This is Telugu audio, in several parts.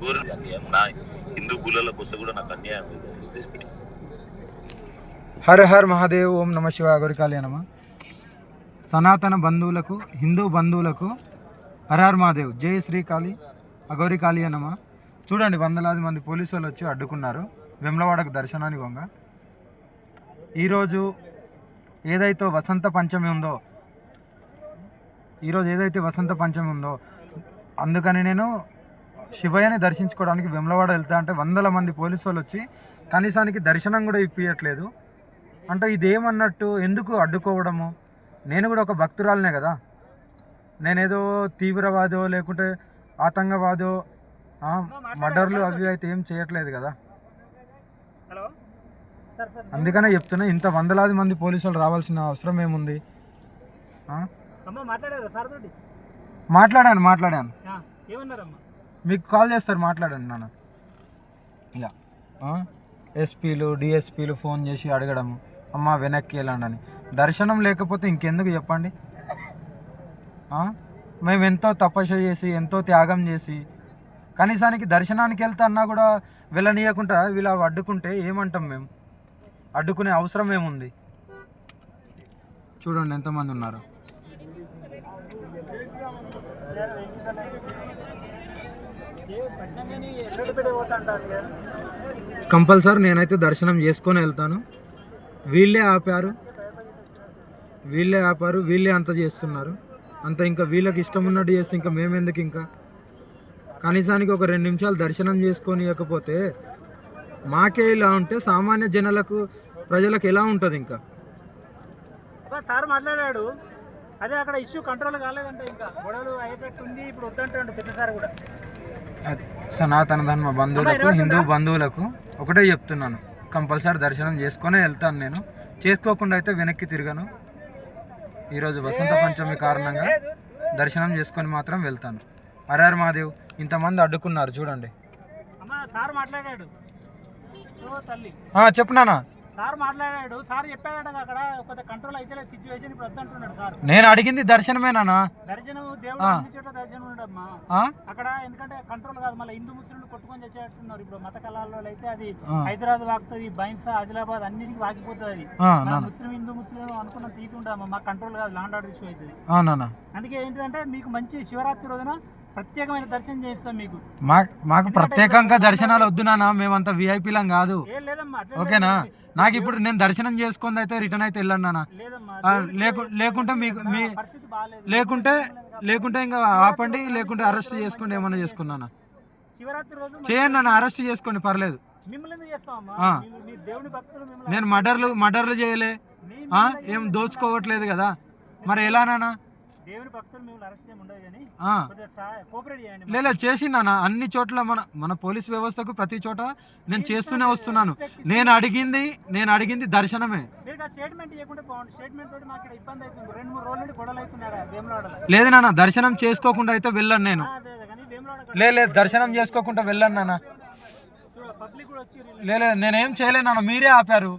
ఘోరం అన్యాయం నా హిందూ కూడా నాకు అన్యాయం హర హర్ మహాదేవ్ ఓం నమ శివ గోరికాళి నమ. సనాతన బంధువులకు హిందూ బంధువులకు హర హర్ మహాదేవ్ జై శ్రీకాళి అగౌరి కాళీ నమ. చూడండి వందలాది మంది పోలీసు వాళ్ళు వచ్చి అడ్డుకున్నారు. వెమ్లవాడకు దర్శనానికి వంగ. ఈరోజు ఏదైతే వసంత పంచమి ఉందో ఈరోజు ఏదైతే వసంత పంచమి ఉందో అందుకని నేను శివయ్యని దర్శించుకోవడానికి వెమ్లవాడ వెళ్తా అంటే వందల మంది పోలీసు వాళ్ళు వచ్చి కనీసానికి దర్శనం కూడా ఇప్పించట్లేదు అంటే ఇదేమన్నట్టు ఎందుకు అడ్డుకోవడము? నేను కూడా ఒక భక్తురాలనే కదా. నేనేదో తీవ్రవాదో లేకుంటే ఆతంకవాదో మర్డర్లు అవి అయితే ఏం చేయట్లేదు కదా. అందుకనే చెప్తున్నా ఇంత వందలాది మంది పోలీసులు రావాల్సిన అవసరం ఏముంది? మాట్లాడాను మాట్లాడాను. మీకు కాల్ చేస్తారు మాట్లాడండి నాన్న. ఇలా ఎస్పీలు డిఎస్పీలు ఫోన్ చేసి అడగడము అమ్మ వెనక్కి వెళ్ళండి అని దర్శనం లేకపోతే ఇంకెందుకు చెప్పండి? మేము ఎంతో తపస్సు చేసి ఎంతో త్యాగం చేసి కనీసానికి దర్శనానికి వెళ్తా అన్నా కూడా వెళ్ళనీయకుండా వీళ్ళు అడ్డుకుంటే ఏమంటాం మేము? అడ్డుకునే అవసరం ఏముంది? చూడండి ఎంతమంది ఉన్నారు ఏ పట్టణంగాని ఎక్కడ పెట్టి పోతా అంటారు కదా కంపల్సరీ నేనైతే దర్శనం చేసుకొని వెళ్తాను. వీళ్ళే ఆపారు. వీళ్ళే ఆపారు. వీళ్ళే అంత చేస్తున్నారు. అంత ఇంకా వీళ్ళకి ఇష్టం ఉన్నట్టు చేస్తే ఇంకా మేమెందుకు ఇంకా? కనీసానికి ఒక రెండు నిమిషాలు దర్శనం చేసుకొని ఇవ్వకపోతే మాకే ఇలా ఉంటే సామాన్య జనాలకు ప్రజలకు ఎలా ఉంటుంది ఇంకా? సార్ మాట్లాడాడు. అదే అక్కడ ఇష్యూ కంట్రోల్ కాలేదంటే ఇంకా. గొడవలు అయ్యేటట్టుంది ఇప్పుడు వద్దంటే పెద్ద సార్ కూడా. అది సనాతన ధర్మ బంధువులకు హిందూ బంధువులకు ఒకటే చెప్తున్నాను. కంపల్సరీ దర్శనం చేసుకొనే వెళ్తాను నేను. చేసుకోకుండా అయితే వెనక్కి తిరగను. ఈరోజు వసంత పంచమి కారణంగా దర్శనం చేసుకొని మాత్రం వెళ్తాను. హరహర్ మహాదేవ్ ఇంతమంది అడ్డుకున్నారు చూడండి. చెప్పు నాన్న. సార్ మాట్లాడాడు సార్ చెప్పాడట అక్కడ కొంత కంట్రోల్ అయితే సిచ్యువేషన్ ఇప్పుడు వద్దంటున్నాడు సార్. నేను అడిగింది దర్శనమే నాన్న. దర్శనం దేవుడు చోట్ల దర్శనం ఉండమ్మా? అక్కడ ఎందుకంటే కంట్రోల్ కాదు మళ్ళీ హిందూ ముస్లింలు కొట్టుకొని తెచ్చేట్టున్నారు ఇప్పుడు మత కళాల్లో అయితే అది. హైదరాబాద్ వాకుతుంది బైన్సా ఆదిలాబాద్ అన్నిటికీ వాకిపోతుంది అది ముస్లిం హిందూ ముస్లిం అనుకున్న తీసుకుంటామా మా కంట్రోల్ కాదు లాండ్ ఆర్డర్ ఇష్యూ అవుతుంది. అందుకే ఏంటంటే మీకు మంచి శివరాత్రి రోజున ప్రత్యేకమైన దర్శనం చేస్తాం మీకు. మా మాకు ప్రత్యేకంగా దర్శనాలు వద్దు నాన్న మేమంతా విఐపీలం కాదు. ఓకేనా? నాకు ఇప్పుడు నేను దర్శనం చేసుకుంది అయితే రిటర్న్ అయితే వెళ్ళాను నాన్న. లేకుంటే మీకు మీ లేకుంటే లేకుంటే ఇంకా ఆపండి లేకుంటే అరెస్ట్ చేసుకోండి ఏమన్నా చేసుకున్నానా చేయండి నన్ను అరెస్ట్ చేసుకోండి పర్లేదు. నేను మర్డర్లు మర్డర్లు చేయలే? ఏం దోచుకోవట్లేదు కదా. మరి ఎలా నాన్న? దేవుని భక్తులు మిమ్మల్ని అరెస్ట్ ఉండదు కానీ కోఆపరేట్ చేయండి లేదు చేసిందన్న అన్ని చోట్ల మన మన పోలీస్ వ్యవస్థకు ప్రతి చోట నేను చేస్తూనే వస్తున్నాను. నేను అడిగింది నేను అడిగింది దర్శనమే. స్టేట్మెంట్ స్టేట్మెంట్ తోటి మాకు ఇబ్బంది అవుతుంది. రెండు మూడు రోజుల గొడవలు లేదు నాన్న దర్శనం చేసుకోకుండా అయితే వెళ్ళను నేను. లేదు దర్శనం చేసుకోకుండా వెళ్ళను నాన్న. లేదు నేనేం చేయలేను నాన్న. మీరే ఆపారు.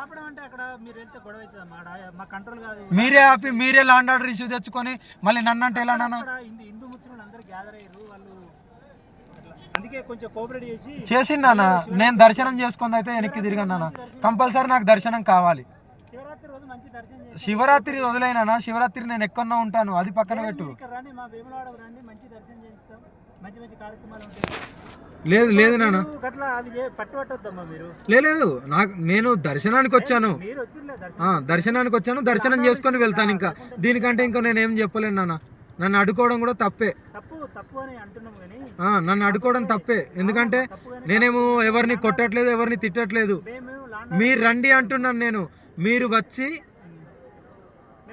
ఆపడం అంటే అక్కడ మీరు వెళ్తే గొడవ అవుతుంది? అన్నమాట మా కంట్రోల్ కాదు మీరే ఆపి మీరే లాండ్ ఆర్డర్ ఇష్యూ తెచ్చుకొని మళ్ళీ నన్ను అంటే ఎలా నాన్న? హిందూ ముస్లింలు అందరూ గ్యాదర్ అయ్యారు. వాళ్ళు అట్లా. అందుకే కొంచెం కోఆపరేట్ చేసి నేను దర్శనం చేసుకుంది అయితే వెనక్కి తిరిగాను నాన్న. కంపల్సరీ నాకు దర్శనం కావాలి. శివరాత్రి వదిలేనా శివరాత్రి నేను ఎక్కడో ఉంటాను. అది పక్కన పెట్టు ఇక్కడ రండి మా వేములవాడ రండి మంచి దర్శనం చేస్తాం మంచి మంచి కార్యక్రమాలు ఉంటాయి. లేదు లేదు నాన్న. గట్లా అవి మీరు? లేదు నాకు నేను దర్శనానికి వచ్చాను. దర్శనానికి వచ్చాను. దర్శనం చేసుకొని వెళ్తాను ఇంకా. దీనికంటే ఇంకా నేను ఏం చెప్పలేను నాన్న. నన్ను అడ్డుకోవడం కూడా తప్పే. నన్ను అడ్డుకోవడం తప్పే. ఎందుకంటే నేనేమో ఎవరిని కొట్టట్లేదు ఎవరిని తిట్టట్లేదు. మీరు రండి అంటున్నాను నేను. మీరు వచ్చి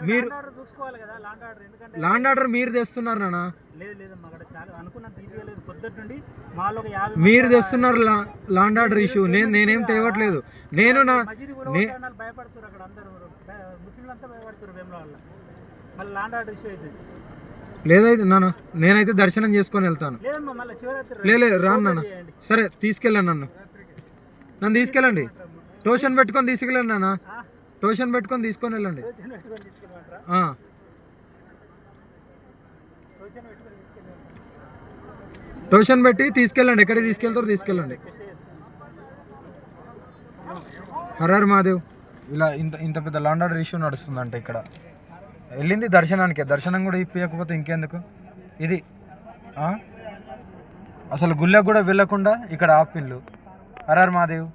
మీరు లాండ్ ఆర్డర్ మీరు తెస్తున్నారు లేదు లేదు యాభై మీరు తెస్తున్నారు లాండ్ ఆర్డర్ ఇష్యూ నేను నేనేం తేవట్లేదు. నేను నా లేదైతే నాన్న నేనైతే దర్శనం చేసుకొని వెళ్తాను. లేదమ్మా మళ్ళీ శివరాత్రి లే లే, రాను నాన్న. సరే తీసుకెళ్ళండి నన్ను. నన్ను తీసుకెళ్ళండి. ట్యూషన్ పెట్టుకొని తీసుకెళ్ళండి నాన్న? ట్యూషన్ పెట్టుకొని తీసుకొని వెళ్ళండి. ట్యూషన్ పెట్టి తీసుకెళ్ళండి. ఎక్కడికి తీసుకెళ్తారో తీసుకెళ్ళండి. హరర్ మహాదేవ్ ఇలా ఇంత ఇంత పెద్ద లాండ్ ఆర్డర్ ఇష్యూ నడుస్తుందంట ఇక్కడ. వెళ్ళింది దర్శనానికి. దర్శనం కూడా ఇప్పించకపోతే ఇంకెందుకు? ఇది? అసలు గుళ్ళకు కూడా వెళ్ళకుండా ఇక్కడ ఆపిన్లు హరర్ మహాదేవ్